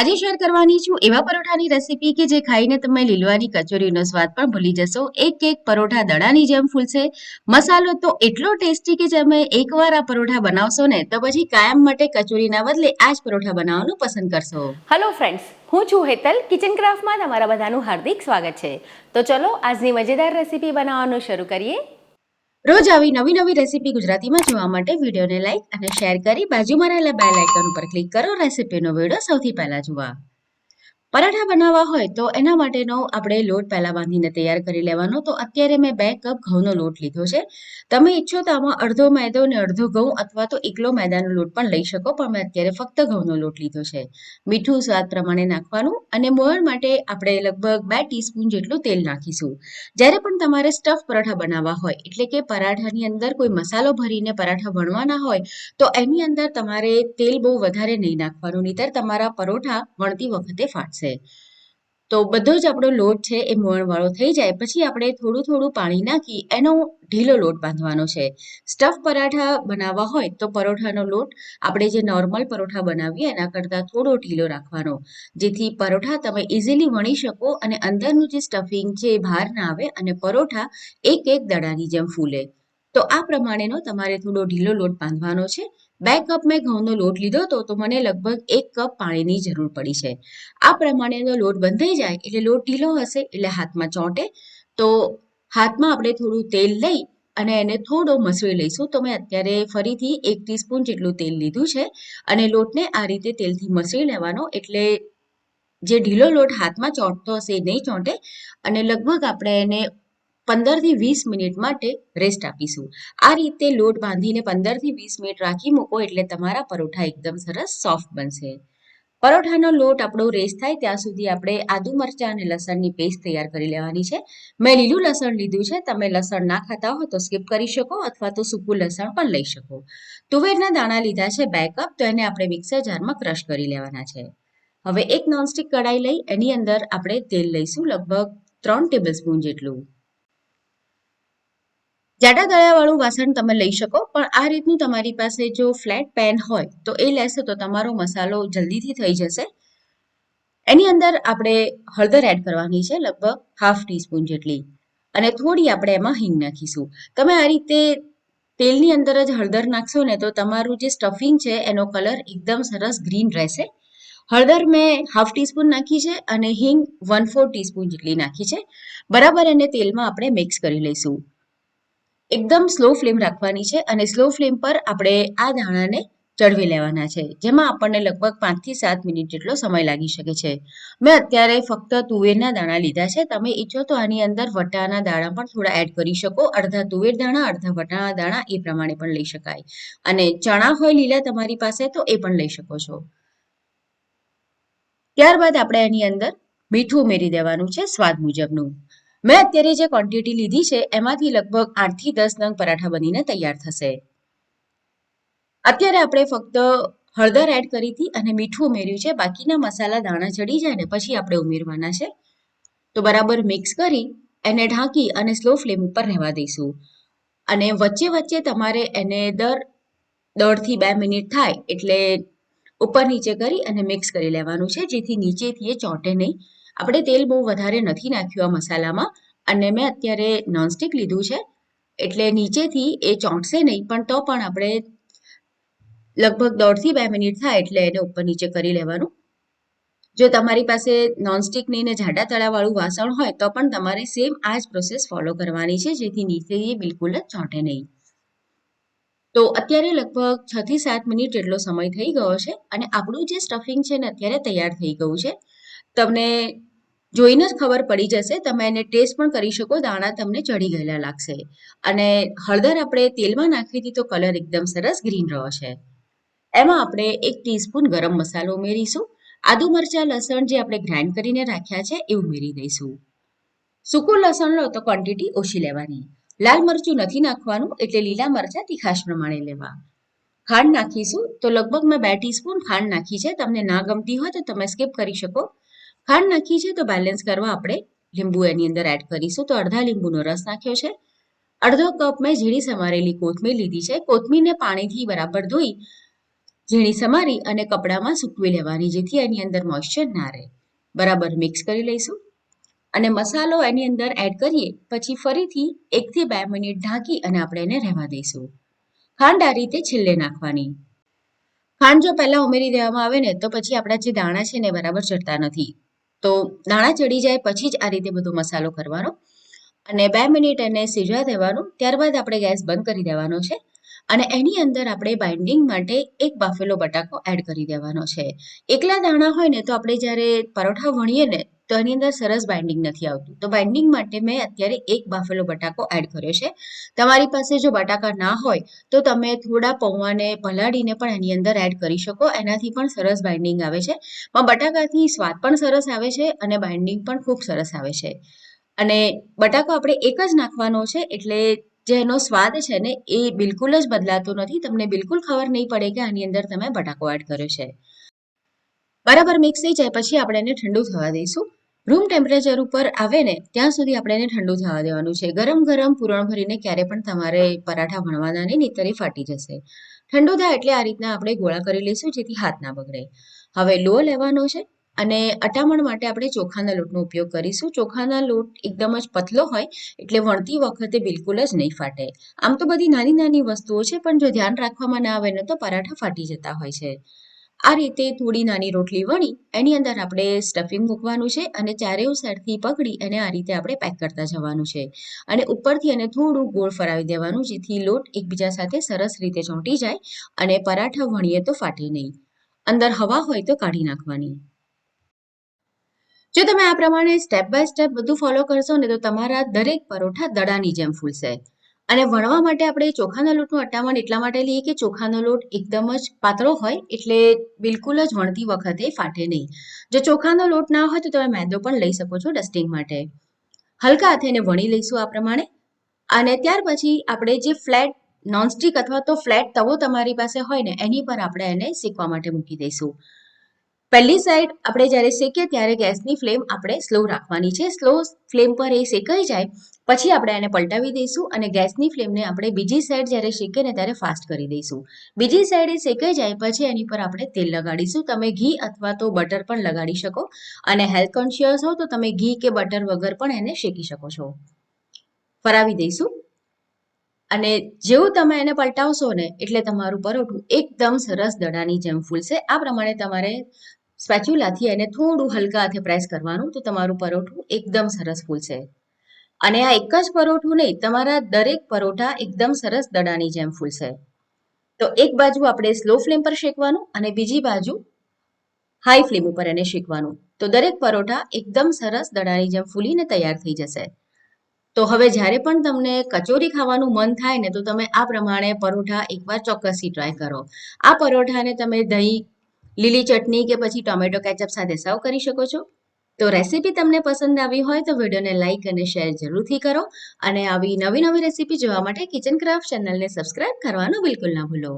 આજે શેર કરવાની છું એવા પરોઠાની રેસીપી કે જે ખાઈને તમે લીલવાની કચોરીનો સ્વાદ પણ ભૂલી જશો. એક એક પરોઠા દડાની જેમ ફૂલશે. મસાલો તો એટલો ટેસ્ટી કે તમે એકવાર આ પરોઠા બનાવશો ને તો પછી કાયમ માટે કચોરીના બદલે આ જ પરોઠા બનાવવાનું પસંદ કરશો. હલો ફ્રેન્ડ્સ હું છું હેતલ કિચન ક્રાફ્ટમાં તમારા બધાનું હાર્દિક સ્વાગત છે. તો ચલો આજની મજેદાર રેસીપી બનાવવાનું શરૂ કરીએ. રોજ આવી નવી નવી રેસીપી ગુજરાતીમાં જોવા માટે વિડીયોને લાઇક અને શેર કરી બાજુમાં રહેલા બેલ આઇકન ઉપર ક્લિક કરો. રેસીપીનો વીડિયો સૌથી પહેલા જોવા. પરાઠા બનાવવા હોય તો એના માટેનો આપણે લોટ પહેલાં બાંધીને તૈયાર કરી લેવાનો. તો અત્યારે મેં બે કપ ઘઉંનો લોટ લીધો છે. તમે ઈચ્છો તો આમાં અડધો મેદો અને અડધો ઘઉં અથવા તો એકલો મેદાનો લોટ પણ લઈ શકો, પણ મેં અત્યારે ફક્ત ઘઉંનો લોટ લીધો છે. મીઠું સ્વાદ પ્રમાણે નાખવાનું અને મોહન માટે આપણે લગભગ બે ટીસ્પૂન જેટલું તેલ નાખીશું. જ્યારે પણ તમારે સ્ટફ પરાઠા બનાવવા હોય, એટલે કે પરાઠાની અંદર કોઈ મસાલો ભરીને પરાઠા વણવાના હોય, તો એની અંદર તમારે તેલ બહુ વધારે નહીં નાખવાનું, નહીતર તમારા પરોઠા વણતી વખતે ફાટશે. તો બધો જ આપણો લોટ છે એ મોણવાળો થઈ જાય. પછી આપણે થોડું થોડું પાણી નાખી એનો ઢીલો લોટ બાંધવાનો છે. સ્ટફ પરાઠા બનાવવા હોય તો પરોઠાનો લોટ આપણે જે નોર્મલ પરોઠા બનાવીએ એના કરતાં થોડો ઢીલો રાખવાનો. જેથી પરોઠા તમે ઇઝીલી વણી શકો અને અંદરનું જે સ્ટફિંગ છે એ બહાર ના આવે અને પરોઠા એક એક દડાની જેમ ફૂલે. તો આ પ્રમાણેનો તમારે થોડો ઢીલો લોટ બાંધવાનો છે. બે કપ મેં ઘઉંનો લોટ લીધો હતો, તો મને લગભગ એક કપ પાણીની જરૂર પડી છે. આ પ્રમાણેનો લોટ બંધાઈ જાય એટલે લોટ ઢીલો હશે એટલે હાથમાં ચોંટે. તો હાથમાં આપણે થોડું તેલ લઈ અને એને થોડો મસળી લઈશું. તો મેં અત્યારે ફરીથી એક ટીસ્પૂન જેટલું તેલ લીધું છે અને લોટને આ રીતે તેલથી મસળી લેવાનો. એટલે જે ઢીલો લોટ હાથમાં ચોંટતો હશે એ નહીં ચોંટે અને લગભગ આપણે એને પંદરથી વીસ મિનિટ માટે રેસ્ટ આપીશું. આ રીતે લોટ બાંધીને પંદરથી વીસ મિનિટ રાખી મૂકો એટલે તમારા પરોઠા એકદમ સરસ સોફ્ટ બનશે. પરોઠાનો લોટ આપણો રેસ્ટ થાય ત્યાં સુધી આપણે આદુ મરચાં અને લસણની પેસ્ટ તૈયાર કરી લેવાની છે. મેં લીલું લસણ લીધું છે, તમે લસણ ના ખાતા હો તો સ્કીપ કરી શકો અથવા તો સૂકું લસણ પણ લઈ શકો. તુવેરના દાણા લીધા છે બે કપ તો એને આપણે મિક્સર જારમાં ક્રશ કરી લેવાના છે. હવે એક નોનસ્ટિક કડાઈ લઈ, એની અંદર આપણે તેલ લઈશું લગભગ ત્રણ ટેબલ સ્પૂન જેટલું. જાડા દળાવાળું વાસણ તમે લઈ શકો, પણ આ રીતનું તમારી પાસે જો ફ્લેટ પેન હોય, તો એ લેશો તો તમારો મસાલો જલ્દીથી થઈ જશે. એની અંદર આપણે હળદર એડ કરવાની છે, લગભગ હાફ ટીસ્પૂન જેટલી. અને થોડી આપણે એમાં હિંગ નાખીશું. તમે આ રીતે તેલની અંદર જ હળદર નાખશો ને તો તમારું જે સ્ટફિંગ છે, એનો કલર એકદમ સરસ ગ્રીન રહેશે. હળદર મેં હાફ ટીસ્પૂન નાખી છે અને હિંગ વન ફોર ટીસ્પૂન જેટલી નાખી છે. બરાબર એને તેલમાં આપણે મિક્સ કરી લઈશું. એકદમ સ્લો ફ્લેમ રાખવાની છે અને સ્લો ફ્લેમ પર આપણે આ દાણાને ચડવી લેવાના છે. જેમાં આપણને લગભગ પાંચથી સાત મિનિટ જેટલો સમય લાગી શકે છે. મેં અત્યારે ફક્ત તુવેરના દાણા લીધા છે. તમે ઈચ્છો તો આની અંદર વટાણા દાણા પણ થોડા એડ કરી શકો. અડધા તુવેર દાણા, અડધા વટાણા દાણા એ પ્રમાણે પણ લઈ શકાય. અને ચણા હોય લીલા તમારી પાસે તો એ પણ લઈ શકો છો. ત્યારબાદ આપણે એની અંદર મીઠું ઉમેરી દેવાનું છે. સ્વાદ મુજબનું. મેં અત્યારે જે ક્વોન્ટિટી લીધી છે, એમાંથી લગભગ આઠથી દસ નંગ પરાઠા બનીને તૈયાર થશે. અત્યારે આપણે ફક્ત હળદર એડ કરી હતી અને મીઠું ઉમેર્યું છે. બાકીના મસાલા દાણા ચડી જાય ને પછી આપણે ઉમેરવાના છે. તો બરાબર મિક્સ કરી એને ઢાંકી અને સ્લો ફ્લેમ ઉપર રહેવા દઈશું. અને વચ્ચે વચ્ચે તમારે એને દર દોઢથી બે મિનિટ થાય એટલે ઉપર નીચે કરી અને મિક્સ કરી લેવાનું છે, જેથી નીચેથી એ ચોંટે નહીં. આપણે તેલ બહુ વધારે નથી નાખ્યું આ મસાલામાં અને મેં અત્યારે નોનસ્ટિક લીધું છે. એટલે નીચેથી એ ચોંટશે નહીં, પણ તો પણ આપણે લગભગ દોઢથી બે મિનિટ થાય એટલે એને ઉપર નીચે કરી લેવાનું. જો તમારી પાસે નોનસ્ટિકની ને જાડા તળાવાળું વાસણ હોય, તો પણ તમારે સેમ આ જ પ્રોસેસ ફોલો કરવાની છે, જેથી નીચે એ બિલકુલ જ ચોંટે નહીં. તો અત્યારે લગભગ છ થી સાત મિનિટ જેટલો સમય થઈ ગયો છે અને આપણું જે સ્ટફિંગ છે ને અત્યારે તૈયાર થઈ ગયું છે. તમને જોઈને જ ખબર પડી જશે. તમે એને ટેસ્ટ પણ કરી શકો. દાણા તમને ચડી ગયેલા લાગશે. અને હળદર આપણે તેલમાં નાખી હતી તો કલર એકદમ સરસ ગ્રીન રહ્યો છે. એમાં આપણે એક ટીસ્પૂન ગરમ મસાલો ઉમેરીશું. આદુ મરચાં, લસણ જે આપણે ગ્રાઇન્ડ કરીને રાખ્યા છે એ ઉમેરી દઈશું. સૂકું લસણ લો તો ક્વોન્ટિટી ઓછી લેવાની. લાલ મરચું નથી નાખવાનું એટલે લીલા મરચાં તીખાશ પ્રમાણે લેવા. ખાંડ નાખીશું તો લગભગ મેં બે ટીસ્પૂન ખાંડ નાખી છે. તમને ના ગમતી હોય તો તમે સ્કીપ કરી શકો. ખાંડ નાખી છે તો બેલેન્સ કરવા આપણે લીંબુ એની અંદર એડ કરીશું. તો અડધા લીંબુનો રસ નાખ્યો છે. અડધો કપ મેં ઝીણી સમારેલી કોથમીર લીધી છે. કોથમીરને પાણીથી બરાબર ધોઈ ઝીણી સમારી અને કપડામાં સૂકવી લેવાની, જેથી એની અંદર મોઇશ્ચર ના રહે. બરાબર મિક્સ કરી લઈશું. અને મસાલો એની અંદર એડ કરીએ, પછી ફરીથી એકથી બે મિનિટ ઢાંકી અને આપણે એને રહેવા દઈશું. ખાંડ આ રીતે છેલ્લે નાખવાની. ખાંડ જો પહેલાં ઉમેરી દેવામાં આવે ને, તો પછી આપણા જે દાણા છે ને બરાબર ચડતા નથી. તો દાણા ચડી જાય પછી જ આ રીતે બધો મસાલો કરવાનો. અને બે મિનિટ એને સીજવા દેવાનું. ત્યારબાદ આપણે ગેસ બંધ કરી દેવાનો છે. અને એની અંદર આપણે બાઇન્ડિંગ માટે એક બાફેલો બટાકો એડ કરી દેવાનો છે. એકલા દાણા હોય ને તો આપણે જ્યારે પરોઠા વણીએ ને તો એની અંદર સરસ બાઇન્ડિંગ નથી આવતું. તો બાઇન્ડિંગ માટે મેં અત્યારે એક બાફેલો બટાકો એડ કર્યો છે. તમારી પાસે જો બટાકા ના હોય તો તમે થોડા પૌવાને પલાળીને પણ એની અંદર એડ કરી શકો. એનાથી પણ સરસ બાઇન્ડિંગ આવે છે. પણ બટાકાથી સ્વાદ પણ સરસ આવે છે અને બાઇન્ડિંગ પણ ખૂબ સરસ આવે છે. અને બટાકો આપણે એક જ નાખવાનો છે એટલે જે એનો સ્વાદ છે ને એ બિલકુલ જ બદલાતો નથી. તમને બિલકુલ ખબર નહીં પડે કે આની અંદર તમે બટાકો એડ કર્યો છે. બરાબર મિક્સ થઈ જાય પછી આપણે એને ઠંડુ થવા દઈશું. રૂમ ટેમ્પરેચર ઉપર આવે ને, ત્યાં સુધી આપણે એને ઠંડુ થવા દેવાનું છે. ગરમ ગરમ પૂરણ ભરીને ક્યારે પણ તમારે પરાઠા ભણવાના નહીં નહીંતર ફાટી જશે. ઠંડુ થાય એટલે આ રીતના આપણે ગોળા કરી લઈશું જેથી હાથ ના બગડે. હવે લો લેવાનો છે. અને અટામણ માટે આપણે ચોખાના લોટનો ઉપયોગ કરીશું. ચોખાના લોટ એકદમ જ પતલો હોય એટલે વણતી વખતે બિલકુલ જ નહીં ફાટે. આમ તો બધી નાની નાની વસ્તુઓ છે, પણ જો ધ્યાન રાખવામાં ના આવે ને તો પરાઠા ફાટી જતા હોય છે. આ રીતે થોડી નાની રોટલી વણી, એની અંદર આપણે સ્ટફિંગ મૂકવાનું છે અને ચારેય સાઈડથી પકડી અને આ રીતે આપણે પેક કરતા જવાનું છે. અને ઉપરથી એને થોડું ગોળ ફરાવી દેવાનું, જેથી લોટ એકબીજા સાથે સરસ રીતે ચોંટી જાય અને પરાઠા વણીએ તો ફાટે નહીં. અંદર હવા હોય તો કાઢી નાખવાની. જો તમે આ પ્રમાણે સ્ટેપ બાય સ્ટેપ બધું ફોલો કરશો ને તો તમારા દરેક પરોઠા દડાની જેમ ફૂલશે. અને વણવા માટે આપણે ચોખાના લોટનું અટામણ એટલા માટે લઈએ કે ચોખાનો લોટ એકદમ જ પાતળો હોય એટલે બિલકુલ જ વણતી વખતે ફાટે નહીં. જો ચોખાનો લોટ ના હોય તો તમે મેંદો પણ લઈ શકો છો ડસ્ટિંગ માટે. હલકા હાથે એને વણી લઈશું આ પ્રમાણે. અને ત્યાર પછી આપણે જે ફ્લેટ નોનસ્ટિક અથવા તો ફ્લેટ તવો તમારી પાસે હોય ને એની પર આપણે એને શેકવા માટે મૂકી દઈશું. પહેલી સાઈડ આપણે જ્યારે શેકીએ ત્યારે ગેસની ફ્લેમ આપણે સ્લો રાખવાની છે. સ્લો ફ્લેમ પર એ શેકાઈ જાય, પછી આપણે એને પલટાવી દઈશું અને ગેસની ફ્લેમને આપણે બીજી સાઈડ જ્યારે શેકે ને ત્યારે ફાસ્ટ કરી દઈશું. બીજી સાઈડ એ શેકાઈ જાય, પછી એની પર આપણે તેલ લગાડીશું. તમે ઘી અથવા તો બટર પણ લગાડી શકો અને હેલ્થ કોન્શિયસ હો તો તમે ઘી કે બટર વગર પણ એને શેકી શકો છો. ફરાવી દઈશું. અને જેવું તમે એને પલટાવશો ને, એટલે તમારું પરોઠું એકદમ સરસ દડાની જેમ ફૂલશે. આ પ્રમાણે તમારે સ્પેચ્યુલાથી એને થોડું હલકા હાથે પ્રેસ કરવાનું તો તમારું પરોઠું એકદમ સરસ ફૂલશે. અને આ એક જ પરોઠું નહીં, તમારા દરેક પરોઠા એકદમ સરસ દડાની જેમ ફૂલશે. તો એક બાજુ આપણે સ્લો ફ્લેમ પર શેકવાનું અને બીજી બાજુ હાઈ ફ્લેમ ઉપર એને શેકવાનું. તો દરેક પરોઠા એકદમ સરસ દડાની જેમ ફૂલીને તૈયાર થઈ જશે. તો હવે જ્યારે પણ તમને કચોરી ખાવાનું મન થાય ને તો તમે આ પ્રમાણે પરોઠા એકવાર ચોક્કસથી ટ્રાય કરો. આ પરોઠાને તમે દહીં લીલી ચટણી કે પછી ટોમેટો કેચઅપ સાથે સર્વ કરી શકો છો. તો રેસીપી તમને પસંદ આવી હોય તો વિડીયોને લાઇક અને શેર જરૂરથી કરો અને આવી નવી નવી રેસીપી જોવા માટે કિચન ક્રાફ્ટ ચેનલને સબસ્ક્રાઇબ કરવાનું બિલકુલ ના ભૂલો.